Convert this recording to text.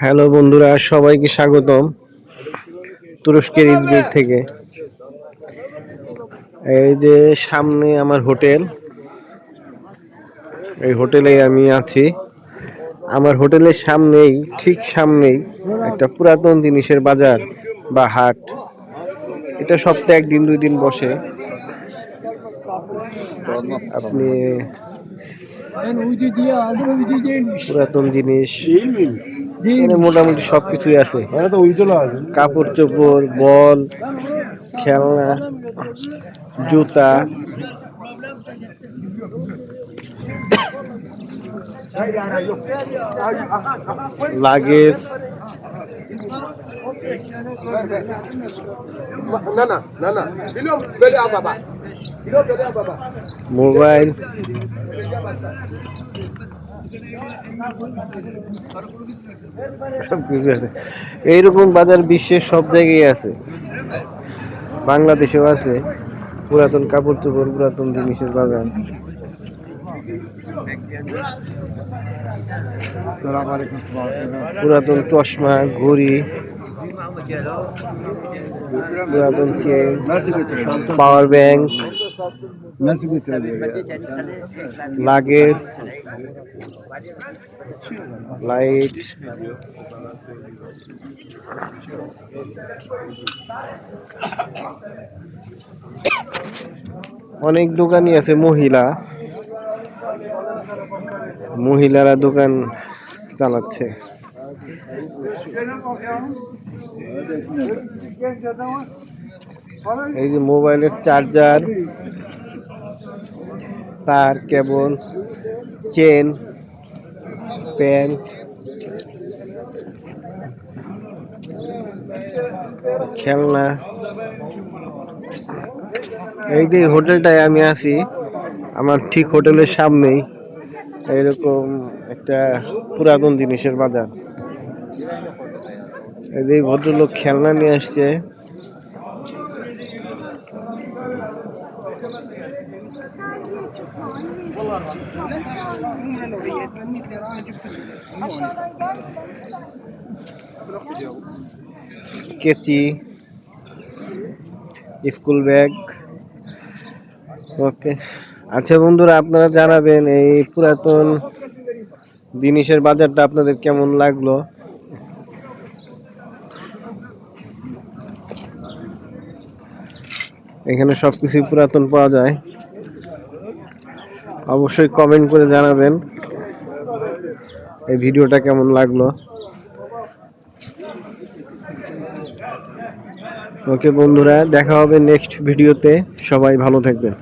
Hello বন্ধুরা সবাইকে স্বাগতম তুরস্কের ইজমির থেকে। এই যে সামনে আমার হোটেল এই হোটেলে আমি আছি। আমার হোটেলের সামনেই ঠিক সামনেই একটা পুরাতন জিনিসের বাজার বা হাট। এটা সপ্তাহে একদিন দুই দিন বসে। আপনি পুরাতন জিনিস মোটামুটি সবকিছুই আছে। কাপড় চোপড় বল খেলনা জুতা। লাগেজ। না এইরকম বাজার বিশ্বের সব জায়গায় আছে। বাংলাদেশেও আছে। পুরাতন কাপড় চোপড়, পুরাতন জিনিসের বাজার। পুরাতন চশমা, ঘড়ি। পাওয়ার ব্যাংক লাগেজ লাইট অনেক দোকানই আছে মহিলা। মহিলারা দোকান চালাচ্ছে। এই যে মোবাইলের চার্জার, তার কেবল, চেন, প্যান্ট, খেলনা। এই যে হোটেলটায় আমি আছি, আমার ঠিক হোটেলের সামনেই এরকম একটা পুরাতন জিনিসের বাজার। এই ভদ্রলোক খেলনা নিয়ে আসছে। কেচি স্কুল ব্যাগ। ওকে। আচ্ছা বন্ধুরা, আপনারা জানাবেন এই পুরাতন জিনিসের বাজারটা আপনাদের কেমন লাগল? এখানে সব সবকিছুই পুরাতন পাওয়া যায়। অবশ্যই কমেন্ট করে জানাবেন এই ভিডিওটা কেমন লাগল। ওকে বন্ধুরা, দেখা হবে নেক্সট ভিডিওতে সবাই ভালো থাকবেন।